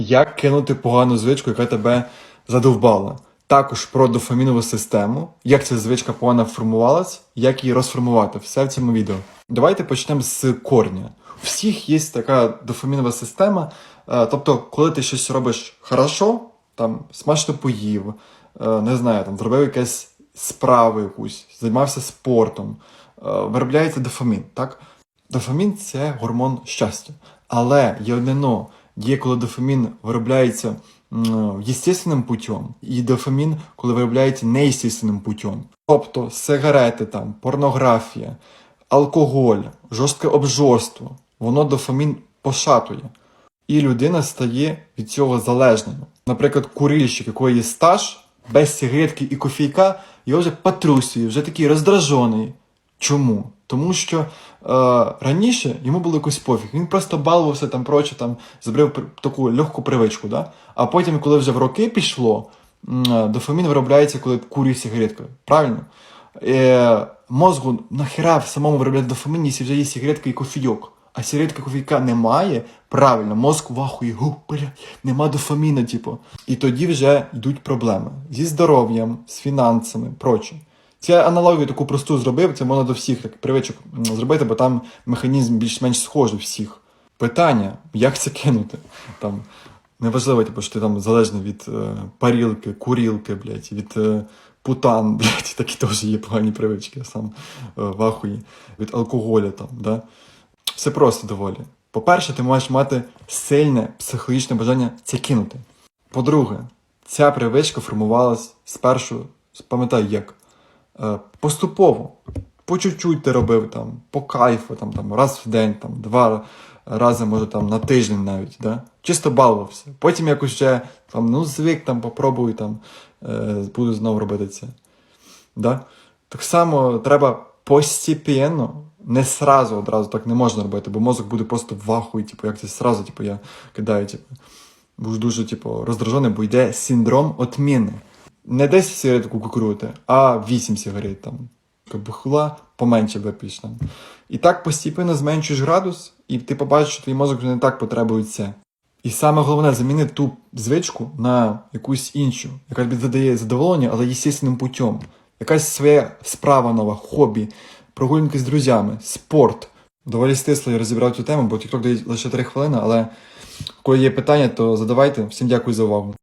Як кинути погану звичку, яка тебе задовбала. Також про дофамінову систему, як ця звичка погано формувалась, як її розформувати. Все в цьому відео. Давайте почнемо з корня. У всіх є така дофамінова система. е, Тобто, коли ти щось робиш хорошо, там смачно поїв, е, не знаю, там зробив якесь справу якусь, займався спортом, е, виробляється дофамін. Так? Дофамін це гормон щастя. Але є одне но. Є, коли дофамін виробляється естественним путем, і дофамін, коли виробляється неестественним путем. Тобто сигарети, там, порнографія, алкоголь, жорстке обжорство, воно дофамін пошатує. І людина стає від цього залежною. Наприклад, курильщик, якої є стаж, без сигаретки і кофійка, його вже патрусює, вже такий роздражений. Чому? Тому що е, раніше йому було якось пофіг. Він просто балувався там проче, там пр- таку легку привичку. Да? А потім, коли вже в роки пішло, е, дофамін виробляється, коли курює сигареткою. Правильно? Е, мозгу нахера самому виробляти дофамін, якщо вже є сигаретка і кофійок. А сигаретка кофійка немає, правильно, мозк вахує, гу, бля, нема дофаміна, типу. І тоді вже йдуть проблеми зі здоров'ям, з фінансами, проче. Це аналогію таку просту зробив, це можна до всіх так привичок зробити, бо там механізм більш-менш схожий всіх. Питання, як це кинути? Там, неважливо, типу, що ти там залежний від е, парілки, курілки, блядь, від е, путан, блядь, такі теж є погані привички, я сам е, в ахуї, від алкоголя там, да? Все просто доволі. По-перше, ти маєш мати сильне психологічне бажання це кинути. По-друге, ця привичка формувалась спершу, пам'ятаю як, поступово. По чуть-чуть ти робив там, по кайфу, там, там, раз в день, там, два рази, може, там, на тиждень навіть. Да? Чисто балувався. Потім якось ще там, ну, звик, там, попробую, там, е, буду знову робити це. Да? Так само треба постепенно, не сразу одразу так не можна робити, бо мозок буде просто в ахуї, типу, як це сразу, типу, я кидаю, типу. Будеш дуже, типу, роздражений, бо йде синдром отміни. Не 10 сигарет кукурути, а 8 сигарет там. Бухла поменше вип'єш там. І так постійно зменшуєш градус, і ти побачиш, що твій мозок вже не так потребує це. І саме головне заміни ту звичку на якусь іншу, яка тобі задає задоволення, але естественним путем. Якась своя справа нова, хобі, прогулянки з друзями, спорт. Доволі стисло я розібрав цю тему, бо TikTok дає лише 3 хвилини, але коли є питання, то задавайте. Всім дякую за увагу.